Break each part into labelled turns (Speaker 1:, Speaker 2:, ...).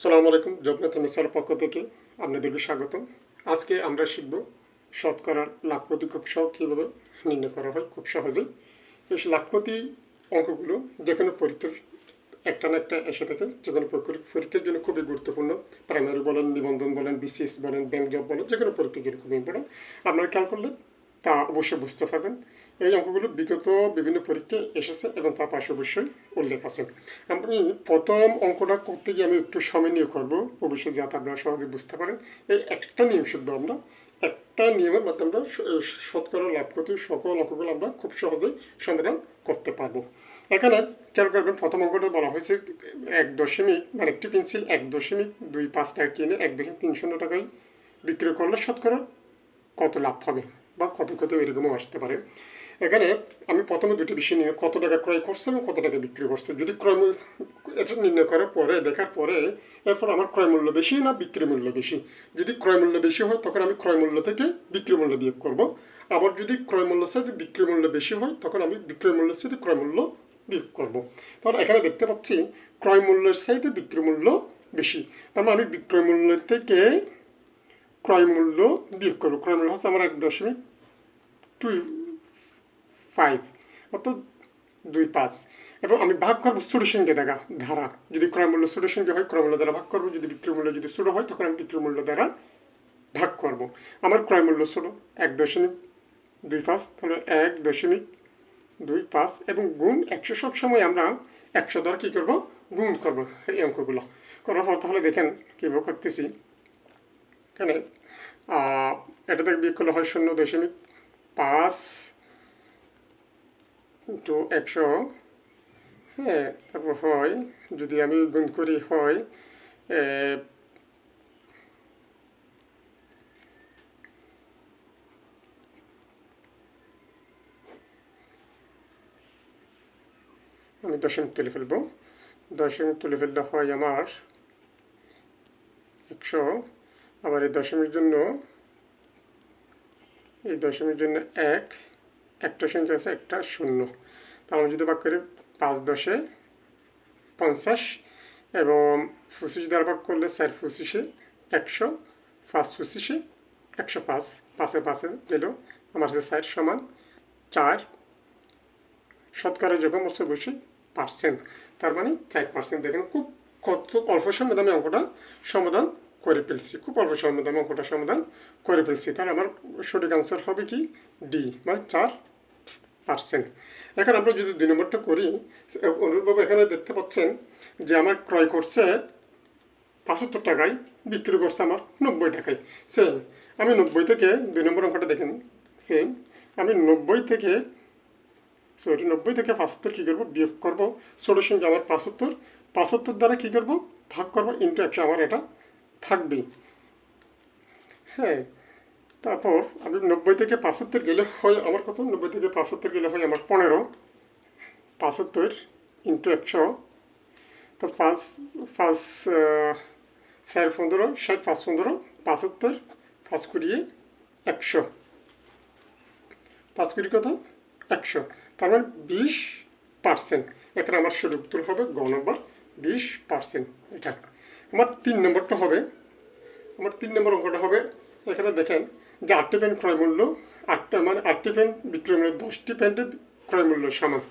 Speaker 1: সালামু আলাইকুম, জগন্নাথ মিসার পক্ষ থেকে আপনাদেরকে স্বাগত আজকে আমরা শিখব শতকরার লাখপতি খুব সহ কীভাবে নির্ণয় করা হয়, খুব সহজেই। এই লাখপতি অঙ্কগুলো যে কোনো পরীক্ষার একটা না একটা এসে থাকে যে কোনো পরীক্ষার- জন্য খুবই গুরুত্বপূর্ণ। প্রাইমারি বলেন, নিবন্ধন বলেন বিসিএস বলেন ব্যাংক জব বলেন যে কোনো পরীক্ষার জন্য খুব ইম্পর্টেন্ট আপনারা খেয়াল করলে তা অবশ্যই বুঝতে পারবেন। এই অঙ্কগুলো বিগত বিভিন্ন পরীক্ষায় এসেছে এবং তার পাশে অবশ্যই উল্লেখ আছে। আমি প্রথম অঙ্কটা করতে গিয়ে আমি একটু সময় নিয়ে করব। অবশ্যই যাতে আপনারা সহজে বুঝতে পারেন। এই একটা নিয়ম শুদ্ধ আমরা, একটা নিয়মের মাধ্যমে আমরা শতকরা লাভ করতে সকল অঙ্কগুলো আমরা খুব সহজেই সমাধান করতে পারব। এখানে খেয়াল করবেন প্রথম অঙ্কটা বলা হয়েছে এক দশমিক মানে একটি পেন্সিল এক দশমিক দুই পাঁচ টাকা কিনে এক দশমিক তিন শূন্য টাকায় বিক্রি করলে শতকরা কত লাভ হবে? বা কত এরকমও আসতে পারে। এখানে আমি প্রথমে দুটি বিষয় নিয়ে কত টাকা ক্রয় করছে এবং কত টাকা বিক্রি করছে। যদি ক্রয় এটা নির্ণয় করার পরে, দেখার পরে এরপর আমার ক্রয় মূল্য বেশি না বিক্রি মূল্য বেশি। যদি ক্রয় মূল্য বেশি হয়, তখন আমি ক্রয় মূল্য থেকে বিক্রি মূল্য বিয়োগ করব। আবার যদি ক্রয় মূল্য সাথে বিক্রি মূল্য বেশি হয়, তখন আমি বিক্রয় মূল্য সাথে ক্রয় মূল্য বিয়োগ করব। তাহলে এখানে দেখতে পাচ্ছি ক্রয় মূল্যের সাথে বিক্রি মূল্য বেশি। তার মানে আমি বিক্রয় মূল্য থেকে ক্রয় মূল্য বিয়োগ করব। ক্রয় মূল্য হচ্ছে আমার এক দশমিক টু ফাইভ অর্থাৎ দুই পাঁচ। এবং আমি ভাগ করব সঙ্গে দেখা ধারা। যদি ক্রয় মূল্য ছোটো সঙ্গে হয়, ক্রয় মূল্য দ্বারা ভাগ করব। যদি বিক্রয় মূল্য যদি ছোটো হয়, তখন আমি বিক্রয় মূল্য দ্বারা ভাগ করব। আমার ক্রয় মূল্য ছোটো এক দশমিক দুই পাঁচ, তাহলে এক দশমিক দুই পাঁচ এবং গুণ একশো সব সময় আমরা একশো দ্বারা কী করব? গুণ করব এই অঙ্কগুলো। করার পর তাহলে দেখেন কীভাবে করতেছি। এখানে এটা থেকে বিয়োগ করলে হয় শূন্য দশমিক পাঁচ ইন্টু একশো। হ্যাঁ তারপর হয়, যদি আমি গুণ করি হয় আমি দশমিক তুলে ফেলব। দশমিক তুলে ফেললে হয় আমার একশো। আবার এই দশমিক জন্য এই দশমিক জন্য এক, একটা সংখ্যা আছে একটা শূন্য। তা আমরা যদি ভাগ করি পাঁচ দশে পঞ্চাশ এবং পঁচিশ দ্বারা ভাগ করলে চার পঁচিশে একশো, পাঁচ পঁচিশে একশো পাঁচ। পাঁচে পাঁচে গেল, আমার কাছে চার সমান চার। শতকরা যখন হচ্ছে বসে পার্সেন্ট তার মানে চার পার্সেন্ট দেখেন খুব কত অল্প সময় আমি অঙ্কটা সমাধান করে ফেলছি। খুব অল্প সময়ের মধ্যে আমি অঙ্কটা সমাধান করে ফেলছি। তাহলে আমার সঠিক আনসার হবে কি? ডি মানে চার পার্সেন্ট এখন আমরা যদি দুই নম্বরটা করি অনুরূপভাবে এখানে দেখতে পাচ্ছেন যে আমার ক্রয় করছে পঁচাত্তর টাকায়, বিক্রি করছে আমার নব্বই টাকায়। সেম আমি নব্বই থেকে দুই নম্বর অঙ্কটা দেখেন। সেম আমি নব্বই থেকে সরি নব্বই থেকে পাঁচাত্তর কী করব? বিয়োগ করব। ষোলোর সঙ্গে আমার পঁচাত্তর পঁচাত্তর দ্বারা কী করব? ভাগ করব ইন্টু একশো আমার এটা থাকবেই হ্যাঁ তারপর আমি নব্বই থেকে পঁচাত্তর গেলে হয় আমার কত নব্বই থেকে পঁচাত্তর গেলে হয় আমার পনেরো। পঁচাত্তর ইন্টু একশো। তো পাঁচ পাঁচ চার পনেরো ষাট পাঁচ পনেরো, পঁচাত্তর, পাঁচ কুড়িয়ে একশো। পাঁচ কুড়ি কত? একশো। তার মানে বিশ পার্সেন্ট এখানে আমার সঠিক উত্তর হবে, গ নম্বর, বিশ পার্সেন্ট এটা। আমার তিন নম্বরটা হবে। আমার তিন নম্বর অঙ্কটা হবে। এখানে দেখেন যে আটটি প্যান্ট ক্রয় মূল্য, আটটা মানে আটটি প্যান্ট বিক্রয় মূল্য, দশটি প্যান্টের ক্রয় মূল্য সমান।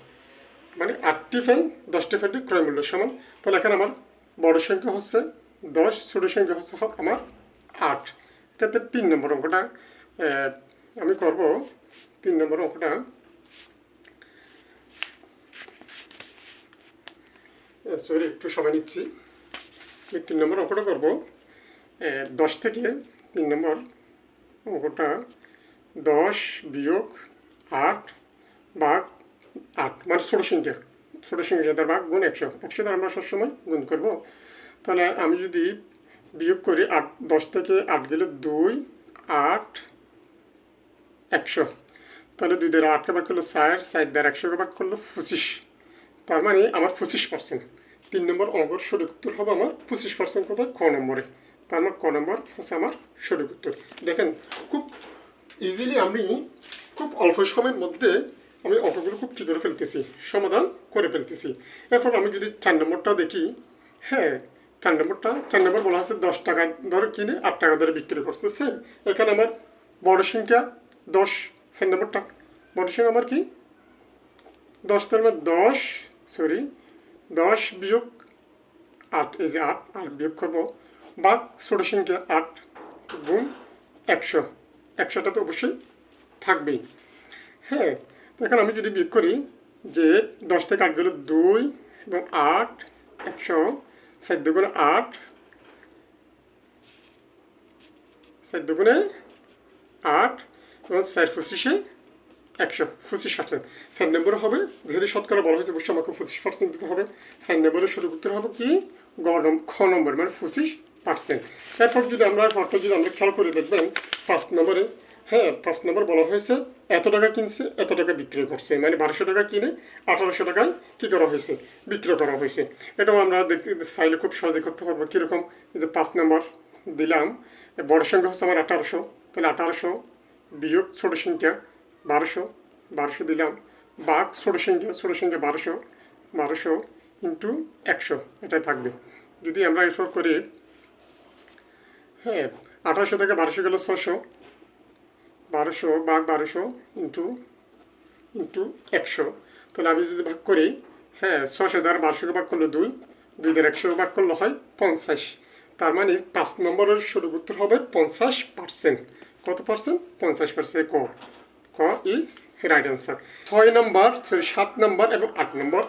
Speaker 1: মানে আটটি ফ্যান দশটি ফ্যানটি ক্রয় মূল্য সমান। তাহলে এখানে আমার বড় সংখ্যা হচ্ছে দশ, ছোটো সংখ্যা হচ্ছে আমার আট। এটাতে তিন নম্বর অঙ্কটা আমি করব। তিন নম্বর অঙ্কটা। সরি একটু সময় নিচ্ছি। তিন নম্বর অঙ্কটা করব দশ থেকে তিন নম্বর অঙ্কটা দশ বিয়োগ আট ভাগ আট মানে ছোটো সংখ্যা ছোটো সংখ্যা তার ভাগ গুণ একশো একশো দ্বারা আমরা সবসময় গুণ করব। তাহলে আমি যদি বিয়োগ করি আট, দশ থেকে আট গেলে দুই, আট, একশো। তাহলে দুই দ্বারা আটকে ভাগ করল চার চার দ্বারা একশোকে ভাগ করল পঁচিশ। তার মানে আমার পঁচিশ পার্সেন্ট তিন নম্বর অঙ্কর সঠিক উত্তর হবে আমার পঁচিশ পার্সেন্ট কোথায়? ক নম্বরে। তার মানে ক নম্বর হচ্ছে আমার সঠিক উত্তর। দেখেন, খুব ইজিলি আমি খুব অল্প সময়ের মধ্যে আমি অঙ্কগুলো খুব ঠিক করে ফেলতেছি, সমাধান করে ফেলতেছি। এরপর আমি যদি চার নম্বরটা দেখি হ্যাঁ চার নম্বরটা, চার নম্বর বলা হচ্ছে দশ টাকা ধরে কিনে আট টাকা ধরে বিক্রি সেম এখানে আমার বড় সংখ্যা দশ চার নম্বরটা। বড় সংখ্যা আমার কি? দশ, তার মানে দশ সরি দশ বিয়োগ আট, এই যে আট আট বিয়োগ করব, বা ছোটো সংখ্যা আট গুণ একশো। একশোটা তো অবশ্যই থাকবেই। হ্যাঁ এখন আমি যদি বিয়োগ করি যে দশ থেকে আট গেলে দুই এবং আট, একশো সাত দুগুণে আট সাত দুগুণে আট এবং চার পঁচিশে একশো পঁচিশ পার্সেন্ট চার নম্বরে হবে, যেহেতু শতকরা বলা হয়েছে, অবশ্যই আমাকে পঁচিশ পার্সেন্ট দিতে হবে। চার নম্বরের সঠিক উত্তর হবে কি? গ খ নম্বর মানে পঁচিশ পার্সেন্ট এরপর যদি আমরা পরটা যদি আমরা খেয়াল করে দেখবেন, পাঁচ নম্বরে হ্যাঁ পাঁচ নম্বর বলা হয়েছে, এত টাকা কিনছে, এত টাকা বিক্রি করছে মানে বারোশো টাকা কিনে আঠারোশো টাকায় কী করা হয়েছে? বিক্রি করা হয়েছে। এটাও আমরা দেখতে চাইলে খুব সহজে করতে পারব। কীরকম? যে পাঁচ নম্বর দিলাম, বড় সংখ্যা হচ্ছে আমার আঠারোশো, তাহলে আঠারোশো বিয়োগ ছোটো সংখ্যা বারোশো বারোশো দিলাম। বাঘ ছোটো সংখ্যা ছোটো সংখ্যা বারোশো বারোশো ইন্টু একশো এটাই থাকবে। যদি আমরা এরপর করি হ্যাঁ আঠারোশো থেকে বারোশো গেল ছশো। বারোশো, বাঘ বারোশো ইন্টু ইন্টু একশো। তাহলে আমি যদি ভাগ করি হ্যাঁ ছশো দ্বারা বারোশোকে ভাগ করলে দুই দুই দ্বারা একশো ভাগ করলে হয় পঞ্চাশ। তার মানে পাঁচ নম্বরের সঠিক উত্তর হবে পঞ্চাশ পার্সেন্ট কত পার্সেন্ট পঞ্চাশ পার্সেন্ট ক ক ইজ রাইট অ্যান্সার ছয় নম্বর সাত নম্বর এবং আট নম্বর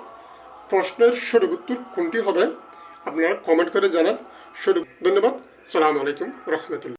Speaker 1: প্রশ্নের সঠিক উত্তর কোনটি হবে? আপনারা কমেন্ট করে জানান। সঠিক ধন্যবাদ। সালামু আলাইকুম, রহমতুল্লাহ।